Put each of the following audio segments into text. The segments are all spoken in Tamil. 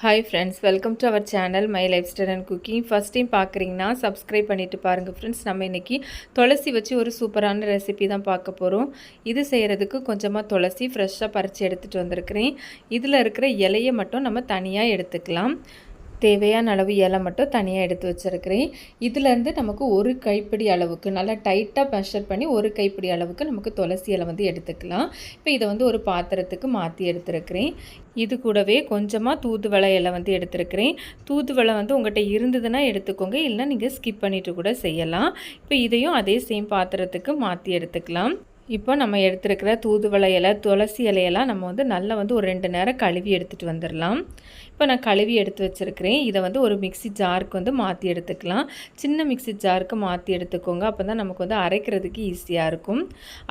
Hi friends welcome to our channel my life style and cooking first time பார்க்குறீங்கன்னா சப்ஸ்கிரைப் பண்ணிவிட்டு பாருங்கள் ஃப்ரெண்ட்ஸ் நம்ம இன்றைக்கி துளசி வச்சு ஒரு சூப்பரான ரெசிபி தான் பார்க்க போகிறோம் இது செய்கிறதுக்கு கொஞ்சமாக துளசி ஃப்ரெஷ்ஷாக பறித்து எடுத்துகிட்டு வந்திருக்கிறேன். இதில் இருக்கிற இலையை மட்டும் நம்ம தனியாக எடுத்துக்கலாம். தேவையான அளவு இலை மட்டும் தனியாக எடுத்து வச்சுருக்கிறேன். இதுலேருந்து நமக்கு ஒரு கைப்பிடி அளவுக்கு நல்லா டைட்டாக மெஷர் பண்ணி ஒரு கைப்பிடி அளவுக்கு நமக்கு துளசி இலை வந்து எடுத்துக்கலாம். இப்போ இதை வந்து ஒரு பாத்திரத்துக்கு மாற்றி எடுத்துருக்கிறேன். இது கூடவே கொஞ்சமாக தூதுவளை இலை வந்து எடுத்துருக்கிறேன். தூதுவளை வந்து உங்கள்கிட்ட இருந்ததுன்னா எடுத்துக்கோங்க இல்லைனா நீங்கள் ஸ்கிப் பண்ணிவிட்டு கூட செய்யலாம். இப்போ இதையும் அதே சேம் பாத்திரத்துக்கு மாற்றி எடுத்துக்கலாம். இப்போ நம்ம எடுத்துருக்கிற தூதுவளை இலை துளசி இலையெல்லாம் நம்ம வந்து நல்லா வந்து ஒரு ரெண்டு நேரம் கழுவி எடுத்துகிட்டு வந்துடலாம். இப்போ நான் கழுவி எடுத்து வச்சுருக்கிறேன். இதை வந்து ஒரு மிக்சி ஜாருக்கு வந்து மாற்றி எடுத்துக்கலாம். சின்ன மிக்சி ஜாருக்கு மாற்றி எடுத்துக்கோங்க. அப்போ தான் நமக்கு வந்து அரைக்கிறதுக்கு ஈஸியாக இருக்கும்.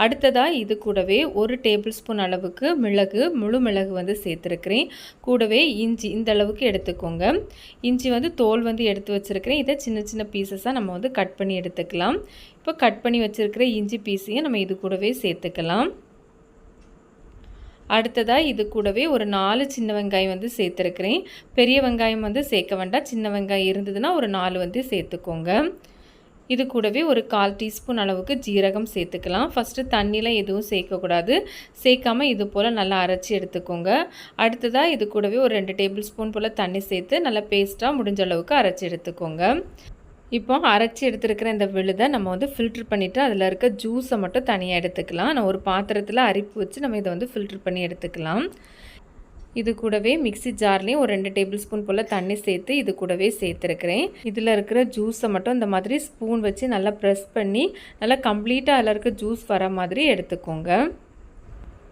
அடுத்ததாக இது கூடவே ஒரு டேபிள் ஸ்பூன் அளவுக்கு மிளகு முழு மிளகு வந்து சேர்த்துருக்கிறேன். கூடவே இஞ்சி இந்த அளவுக்கு எடுத்துக்கோங்க. இஞ்சி வந்து தோல் வந்து எடுத்து வச்சுருக்கிறேன். இதை சின்ன சின்ன பீசஸாக நம்ம வந்து கட் பண்ணி எடுத்துக்கலாம். இப்போ கட் பண்ணி வச்சுருக்கிற இஞ்சி பீஸையும் நம்ம இது கூடவே சேர்த்துக்கலாம். அடுத்ததாக இது கூடவே ஒரு நாலு சின்ன வெங்காயம் வந்து சேர்த்துருக்குறேன். பெரிய வெங்காயம் வந்து சேர்க்க வேண்டாம். சின்ன வெங்காயம் இருந்ததுன்னா ஒரு நாலு வந்து சேர்த்துக்கோங்க. இது கூடவே ஒரு கால் டீஸ்பூன் அளவுக்கு ஜீரகம் சேர்த்துக்கலாம். ஃபஸ்ட்டு தண்ணியில் எதுவும் சேர்க்கக்கூடாது. சேர்க்காமல் இது போல் நல்லா அரைச்சி எடுத்துக்கோங்க. அடுத்ததாக இது கூடவே ஒரு ரெண்டு டேபிள் ஸ்பூன் போல் தண்ணி சேர்த்து நல்லா பேஸ்ட்டாக முடிஞ்ச அளவுக்கு அரைச்சி எடுத்துக்கோங்க. இப்போ அரைச்சி எடுத்துருக்கிற இந்த விழுதை நம்ம வந்து ஃபில்ட்ரு பண்ணிவிட்டு அதில் இருக்க ஜூஸை மட்டும் தனியாக எடுத்துக்கலாம். நான் ஒரு பாத்திரத்தில் அரிப்பு வச்சு நம்ம இதை வந்து ஃபில்ட்ரு பண்ணி எடுத்துக்கலாம். இது கூடவே மிக்சி ஜார்லேயும் ஒரு ரெண்டு டேபிள் ஸ்பூன் போல் தண்ணி சேர்த்து இது கூடவே சேர்த்துருக்கிறேன். இதில் இருக்கிற ஜூஸை மட்டும் இந்த மாதிரி ஸ்பூன் வச்சு நல்லா ப்ரெஸ் பண்ணி நல்லா கம்ப்ளீட்டாக அதில் இருக்க ஜூஸ் வர மாதிரி எடுத்துக்கோங்க.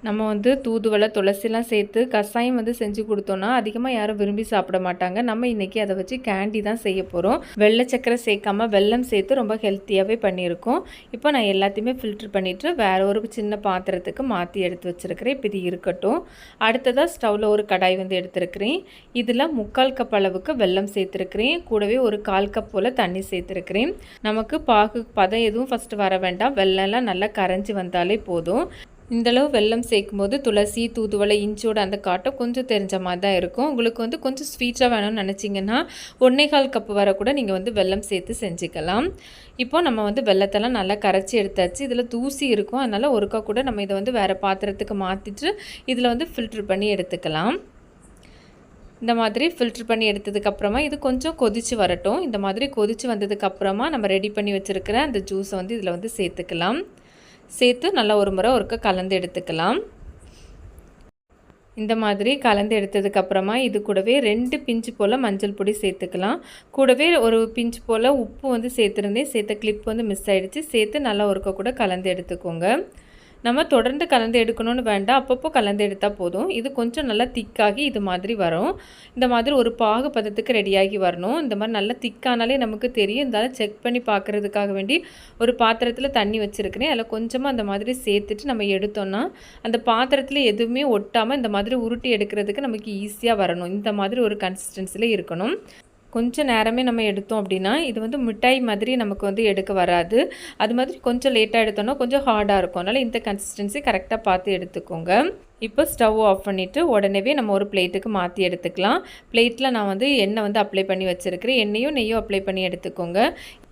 நம்ம வந்து தூதுவளை துளசிலாம் சேர்த்து கஷாயம் வந்து செஞ்சு கொடுத்தோன்னா அதிகமாக யாரும் விரும்பி சாப்பிட மாட்டாங்க. நம்ம இன்றைக்கி அதை வச்சு கேண்டி தான் செய்ய போகிறோம் வெள்ளை சக்கரை சேர்க்காம வெல்லம் சேர்த்து ரொம்ப ஹெல்த்தியாகவே பண்ணியிருக்கோம். இப்போ நான் எல்லாத்தையுமே ஃபில்ட்ரு பண்ணிவிட்டு வேறு ஒரு சின்ன பாத்திரத்துக்கு மாற்றி எடுத்து வச்சுருக்கிறேன். இப்போ இது இருக்கட்டும். அடுத்ததாக ஸ்டவ்வில் ஒரு கடாய் வந்து எடுத்துருக்கிறேன். இதில் முக்கால் கப் அளவுக்கு வெல்லம் சேர்த்துருக்கிறேன். கூடவே ஒரு கால் கப் போல் தண்ணி சேர்த்துருக்கிறேன். நமக்கு பாகு பதம் எதுவும் ஃபஸ்ட்டு வர வேண்டாம். வெள்ளம்லாம் நல்லா கரைஞ்சி வந்தாலே போதும். இந்தளவு வெல்லம் சேர்க்கும் போது துளசி தூதுவளை இஞ்சியோட அந்த காட்டம் கொஞ்சம் தெரிஞ்ச மாதிரி தான் இருக்கும். உங்களுக்கு வந்து கொஞ்சம் ஸ்வீட்டாக வேணும்னு நினச்சிங்கன்னா ஒன்றே கால் கப்பு வர கூட நீங்கள் வந்து வெல்லம் சேர்த்து செஞ்சுக்கலாம். இப்போ நம்ம வந்து வெள்ளத்தெல்லாம் நல்லா கரைச்சி எடுத்தாச்சு. இதில் தூசி இருக்கும். அதனால் ஒருக்கா கூட நம்ம இதை வந்து வேறு பாத்திரத்துக்கு மாற்றிட்டு இதில் வந்து ஃபில்ட்ரு பண்ணி எடுத்துக்கலாம். இந்த மாதிரி ஃபில்ட்ரு பண்ணி எடுத்ததுக்கப்புறமா இது கொஞ்சம் கொதித்து வரட்டும். இந்த மாதிரி கொதித்து வந்ததுக்கப்புறமா நம்ம ரெடி பண்ணி வச்சுருக்கிற அந்த ஜூஸை வந்து இதில் வந்து சேர்த்துக்கலாம். சேர்த்து நல்லா ஒரு முறை ஒருக்க கலந்து எடுத்துக்கலாம். இந்த மாதிரி கலந்து எடுத்ததுக்கப்புறமா இது கூடவே ரெண்டு பிஞ்சு போல் மஞ்சள் பொடி சேர்த்துக்கலாம். கூடவே ஒரு பிஞ்சு போல் உப்பு வந்து சேர்த்துருந்தேன். சேர்த்த கிளிப் வந்து மிஸ் ஆகிடுச்சு சேர்த்து நல்லா ஒருக்க கூட கலந்து எடுத்துக்கோங்க. நம்ம தொடர்ந்து கலந்து எடுக்கணும்னு வேண்டாம். அப்பப்போ கலந்து எடுத்தால் போதும். இது கொஞ்சம் நல்லா திக்காகி இது மாதிரி வரும். இந்த மாதிரி ஒரு பாகு பதத்துக்கு ரெடியாகி வரணும். இந்த மாதிரி நல்லா திக்கானாலே நமக்கு தெரியும். இருந்தாலும் செக் பண்ணி பார்க்குறதுக்காக வேண்டி ஒரு பாத்திரத்தில் தண்ணி வச்சுருக்கிறேன். அதில் கொஞ்சமாக அந்த மாதிரி சேர்த்துட்டு நம்ம எடுத்தோன்னா அந்த பாத்திரத்தில் எதுவுமே ஒட்டாமல் இந்த மாதிரி உருட்டி எடுக்கிறதுக்கு நமக்கு ஈஸியாக வரணும். இந்த மாதிரி ஒரு கன்சிஸ்டன்சியில் இருக்கணும். கொஞ்சம் நேரமே நம்ம எடுத்தோம் அப்படின்னா இது வந்து மிட்டாய் மாதிரி நமக்கு வந்து எடுக்க வராது. அது மாதிரி கொஞ்சம் லேட்டாக எடுத்தோன்னா கொஞ்சம் ஹார்டாக இருக்கும். அதனால் இந்த கன்சிஸ்டன்சி கரெக்டாக பார்த்து எடுத்துக்கோங்க. இப்போ ஸ்டவ் ஆஃப் பண்ணிவிட்டு உடனே நம்ம ஒரு பிளேட்டுக்கு மாற்றி எடுத்துக்கலாம். பிளேட்டில் நான் வந்து எண்ணெய் வந்து அப்ளை பண்ணி வச்சுருக்கிறேன். எண்ணெயும் நெய்யும் அப்ளை பண்ணி எடுத்துக்கோங்க.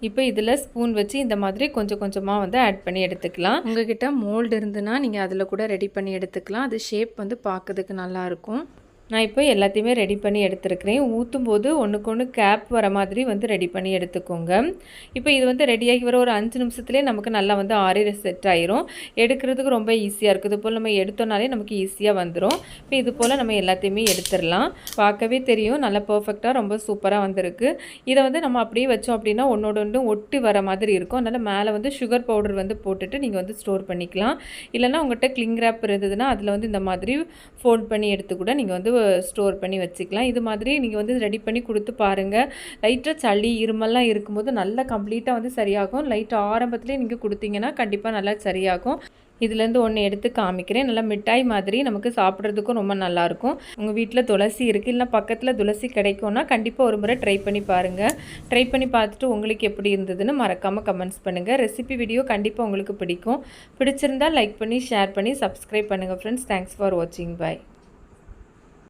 இப்போ இதில் ஸ்பூன் வச்சு இந்த மாதிரி கொஞ்சம் கொஞ்சமாக வந்து ஆட் பண்ணி எடுத்துக்கலாம். உங்ககிட்ட மோல்டு இருந்துன்னா நீங்கள் அதில் கூட ரெடி பண்ணி எடுத்துக்கலாம். அது ஷேப் வந்து பார்க்கறதுக்கு நல்லாயிருக்கும் நான் இப்போ எல்லாத்தையுமே ரெடி பண்ணி எடுத்துருக்கிறேன். ஊற்றும் போது ஒன்றுக்கு ஒன்று கேப் வர மாதிரி வந்து ரெடி பண்ணி எடுத்துக்கோங்க. இப்போ இது வந்து ரெடியாகி வர ஒரு அஞ்சு நிமிஷத்துலேயே நமக்கு நல்லா வந்து ஆரி செட் ஆயிரும். எடுக்கிறதுக்கு ரொம்ப ஈஸியாக இருக்குது. இது போல் நம்ம எடுத்தோனாலே நமக்கு ஈஸியாக வந்துடும் இப்போ இது போல் நம்ம எல்லாத்தையுமே எடுத்துடலாம். பார்க்கவே தெரியும். நல்லா பர்ஃபெக்டாக ரொம்ப சூப்பராக வந்திருக்கு. இதை வந்து நம்ம அப்படியே வச்சோம் அப்படின்னா ஒன்றோட ஒன்று ஒட்டி வர மாதிரி இருக்கும். அதனால் மேலே வந்து சுகர் பவுடர் வந்து போட்டுட்டு நீங்கள் வந்து ஸ்டோர் பண்ணிக்கலாம். இல்லைனா உங்கள்கிட்ட கிளிங் ரேப் இருந்ததுன்னா அதில் வந்து இந்த மாதிரி ஃபோல்ட் பண்ணி எடுத்து கூட நீங்கள் வந்து ஸ்டோர் பண்ணி வச்சுக்கலாம். இது மாதிரி நீங்கள் வந்து ரெடி பண்ணி கொடுத்து பாருங்கள் லைட்டாக சளி இருமல்லாம் இருக்கும்போது நல்லா கம்ப்ளீட்டாக வந்து சரியாகும். லைட்டாக ஆரம்பத்துலேயே நீங்கள் கொடுத்தீங்கன்னா கண்டிப்பாக நல்லா சரியாகும். இதுலேருந்து ஒன்று எடுத்து காமிக்கிறேன். நல்லா மிட்டாய் மாதிரி நமக்கு சாப்பிட்றதுக்கும் ரொம்ப நல்லாயிருக்கும். உங்கள் வீட்டில் துளசி இருக்குது இல்லை பக்கத்தில் துளசி கிடைக்கும்னா கண்டிப்பாக ஒரு முறை ட்ரை பண்ணி பாருங்கள் ட்ரை பண்ணி பார்த்துட்டு உங்களுக்கு எப்படி இருந்ததுன்னு மறக்காமல் கமெண்ட்ஸ் பண்ணுங்கள் ரெசிபி வீடியோ கண்டிப்பாக உங்களுக்கு பிடிக்கும். பிடிச்சிருந்தால் லைக் பண்ணி ஷேர் பண்ணி சப்ஸ்கிரைப் பண்ணுங்கள் ஃப்ரெண்ட்ஸ் தேங்க்ஸ் ஃபார் வாட்சிங் பாய்